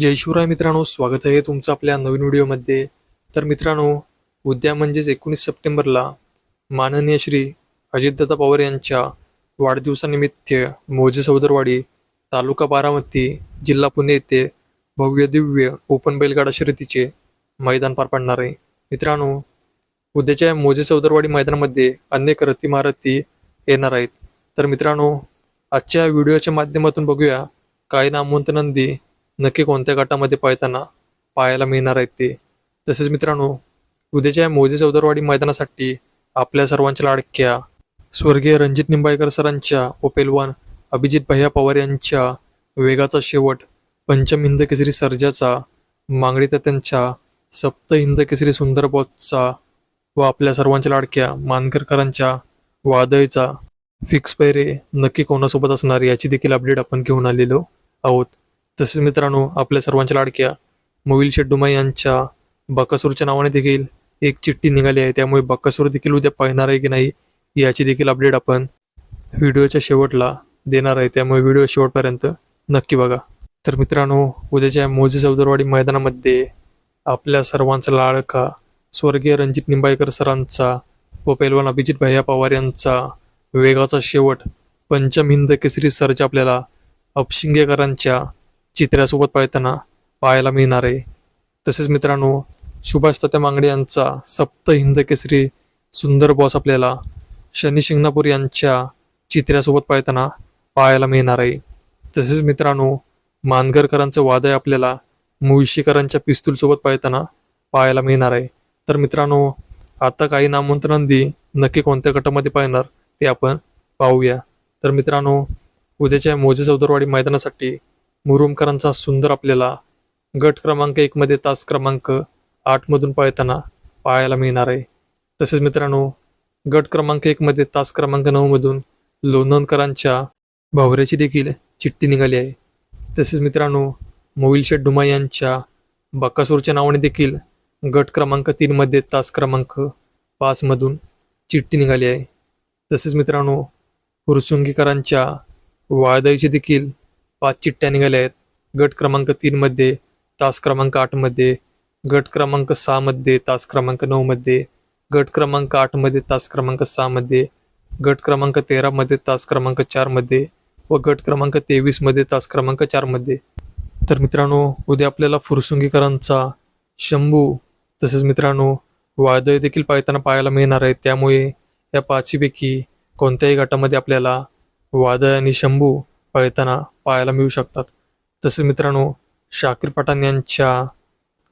जय शिवराय मित्रांनो स्वागत आहे तुमचं आपल्या नवीन व्हिडिओमध्ये. तर मित्रांनो उद्या म्हणजेच एकोणीस सप्टेंबरला माननीय श्री अजितदादा पवार यांच्या वाढदिवसानिमित्त मोजे सौदरवाडी तालुका बारामती जिल्हा पुणे येथे भव्य दिव्य ओपन बैलगाडा शर्यतीचे मैदान पार पडणार आहे. मित्रांनो उद्याच्या मोजे चौदरवाडी मैदानामध्ये अनेक रथी महारथी येणार आहेत. तर मित्रांनो आजच्या व्हिडिओच्या माध्यमातून बघूया काही नामवंत नंदी नक्की कोणत्या गटामध्ये पळताना पाहायला मिळणार आहेत ते. तसेच मित्रांनो उद्याच्या मोदी मोजे चौदरवाडी मैदानासाठी आपल्या सर्वांच्या लाडक्या स्वर्गीय रणजित निंबाळकर सरांच्या व पेलवान अभिजित भैया पवार यांच्या वेगाचा शेवट पंचम हिंद केसरी सर्जाचा मांगडीचा त्यांच्या सप्त हिंद केसरी सुंदरबॉजचा व आपल्या सर्वांच्या लाडक्या मानकरकरांच्या वादळीचा फिक्स पैरे नक्की कोणासोबत असणार याची देखील अपडेट आपण घेऊन आलेलो आहोत. तसेच मित्रांनो आपल्या सर्वांच्या लाडक्या मोविल शेड्डुमा यांच्या बकासूरच्या नावाने देखील एक चिठ्ठी निघाली आहे. त्यामुळे बकासूर देखील उद्या पाहणार आहे की नाही याची देखील अपडेट आपण व्हिडिओच्या शेवटला देणार आहे. त्यामुळे व्हिडिओ शेवटपर्यंत नक्की बघा. तर मित्रांनो उद्याच्या मोजे चौदरवाडी मैदानामध्ये आपल्या सर्वांचा लाडका स्वर्गीय रणजित निंबाळकर सरांचा व पैलवान अभिजित भैया पवार यांचा वेगाचा शेवट पंचम हिंद केसरी सर्ज आपल्याला अपशिंगेकरांच्या चित्र्यासोबत पळताना पाहायला मिळणार आहे. तसेच मित्रांनो सुभाष तात्या मांगडे यांचा सप्त हिंद केसरी सुंदर बॉस आपल्याला शनी शिंगणापूर यांच्या चित्र्यासोबत पळताना पाहायला मिळणार आहे. तसेच मित्रांनो मानगरकरांचं वादय आपल्याला मुळशीकरांच्या पिस्तूलसोबत पळताना पाहायला मिळणार आहे. तर मित्रांनो आता काही नामवंत नंदी नक्की कोणत्या गटामध्ये पाहणार ते आपण पाहूया. तर मित्रांनो उद्याच्या मोजे चौदरवाडी मैदानासाठी मुरुमकरांचा सुंदर आपल्याला गट क्रमांक एकमध्ये तास क्रमांक आठमधून पळताना पाहायला मिळणार आहे. तसेच मित्रांनो गट क्रमांक एकमध्ये तास क्रमांक नऊमधून लोणंदकरांच्या भावऱ्याची देखील चिठ्ठी निघाली आहे. तसेच मित्रांनो मोविल डुमा यांच्या बकासूरच्या नावाने देखील गट क्रमांक तीनमध्ये तास क्रमांक पाचमधून चिठ्ठी निघाली आहे. तसेच मित्रांनो फुरसुंगीकरांच्या वाळदाईची देखील पाच चिठ्ठ्या निघाल्या आहेत गट क्रमांक तीनमध्ये तास क्रमांक आठमध्ये गट क्रमांक सहामध्ये तास क्रमांक नऊमध्ये गट क्रमांक आठमध्ये तास क्रमांक सहामध्ये गट क्रमांक तेरामध्ये तास क्रमांक चारमध्ये व गट क्रमांक तेवीसमध्ये तास क्रमांक चारमध्ये तर मित्रांनो उद्या आपल्याला फुरसुंगीकरांचा शंभू तसेच मित्रांनो वादळ देखील पाळताना पाहायला मिळणार आहे. त्यामुळे या पाचीपैकी कोणत्याही गटामध्ये आपल्याला वादळ आणि शंभू पाहताना पाहायला मिळू शकतात. तसेच मित्रांनो शाकिर पठाण यांच्या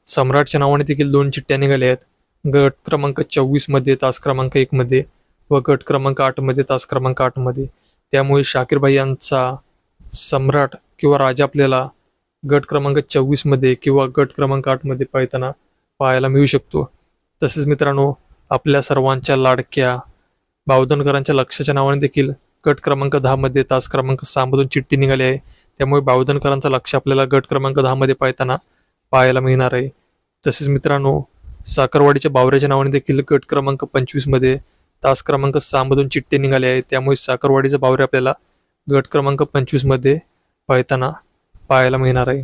सम्राटच्या नावाने देखील दोन चिठ्ठ्या निघाल्या आहेत. गट क्रमांक चोवीसमध्ये तास क्रमांक एकमध्ये व गट क्रमांक आठमध्ये तास क्रमांक आठमध्ये त्यामुळे शाकीरबाई यांचा सम्राट किंवा राजा आपल्याला गट क्रमांक चोवीसमध्ये किंवा गट क्रमांक आठमध्ये पाहताना पाहायला मिळू शकतो. तसेच मित्रांनो आपल्या सर्वांच्या लाडक्या बावधनकरांच्या लक्षाच्या नावाने देखील गट क्रमांक दहामध्ये तास क्रमांक सहामधून चिठ्ठी निघाली आहे. त्यामुळे बावधनकरांचा लक्ष आपल्याला गट क्रमांक दहामध्ये पाहताना पाहायला मिळणार आहे. तसेच मित्रांनो साखरवाडीच्या बावऱ्याच्या नावाने देखील गट क्रमांक पंचवीसमध्ये तास क्रमांक सहामधून चिठ्ठी निघाली आहे. त्यामुळे साखरवाडीचा बावरे आपल्याला गट क्रमांक पंचवीसमध्ये पाहताना पाहायला मिळणार आहे.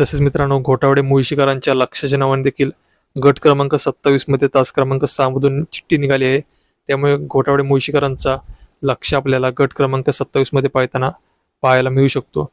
तसेच मित्रांनो घोटावडे मुळशीकरांच्या लक्षाच्या नावाने देखील गट क्रमांक सत्तावीसमध्ये तास क्रमांक सहामधून चिठ्ठी निघाली आहे. त्यामुळे घोटावडे मुळशीकरांचा लक्ष आपल्याला गट क्रमांक सत्तावीसमध्ये पाहताना पाहायला मिळू शकतो.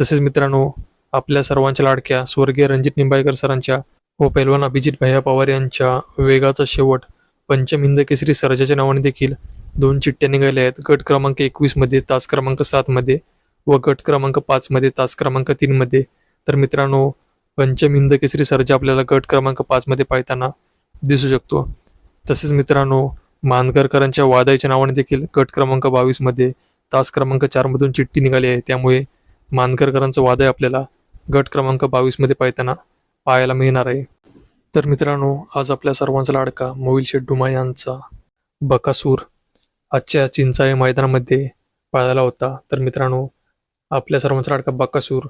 तसेच मित्रांनो आपल्या सर्वांच्या लाडक्या स्वर्गीय रणजित निंबाळकर सरांच्या व पैलवान अभिजित भैया पवार यांच्या वेगाचा शेवट पंचम हिंद केसरी सर्जाच्या नावाने देखील दोन चिठ्ठ्या निघाल्या आहेत. गट क्रमांक एकवीसमध्ये तास क्रमांक सातमध्ये व गट क्रमांक पाचमध्ये तास क्रमांक तीनमध्ये तर मित्रांनो पंचम हिंद केसरी सर्जा आपल्याला गट क्रमांक पाचमध्ये पाहताना दिसू शकतो. तसेच मित्रांनो मानकरकरांच्या वादाच्या नावाने देखील गट क्रमांक बावीसमध्ये तास क्रमांक चारमधून चिठ्ठी निघाली आहे. त्यामुळे मानकरकरांचं वादय आपल्याला गट क्रमांक बावीसमध्ये पाहताना पाहायला मिळणार आहे. तर मित्रांनो आज आपल्या सर्वांचा लाडका मोविल शेठ डुमा यांचा बकासूर आजच्या चिंचाळे मैदानामध्ये पाळायला होता. तर मित्रांनो आपल्या सर्वांचा लाडका बकासूर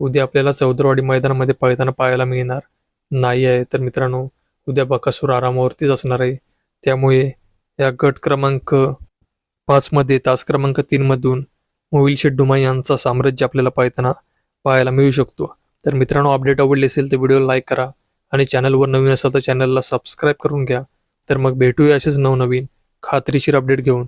उद्या आपल्याला चौदरवाडी मैदानामध्ये पाहताना पाहायला मिळणार नाही आहे. तर मित्रांनो उद्या बकासूर आरामावरतीच असणार आहे. त्यामुळे या गट क्रमांक पाचमध्ये तास क्रमांक तीनमधून मोविल शेड्डुमा यांचा साम्राज्य आपल्याला पाहताना पाहायला मिळू शकतो. तर मित्रांनो अपडेट आवडली असेल तर व्हिडिओ लाईक करा आणि चॅनलवर नवीन असाल तर चॅनलला सबस्क्राईब करून घ्या. तर मग भेटूया असेच नवनवीन खात्रीशीर अपडेट घेऊन.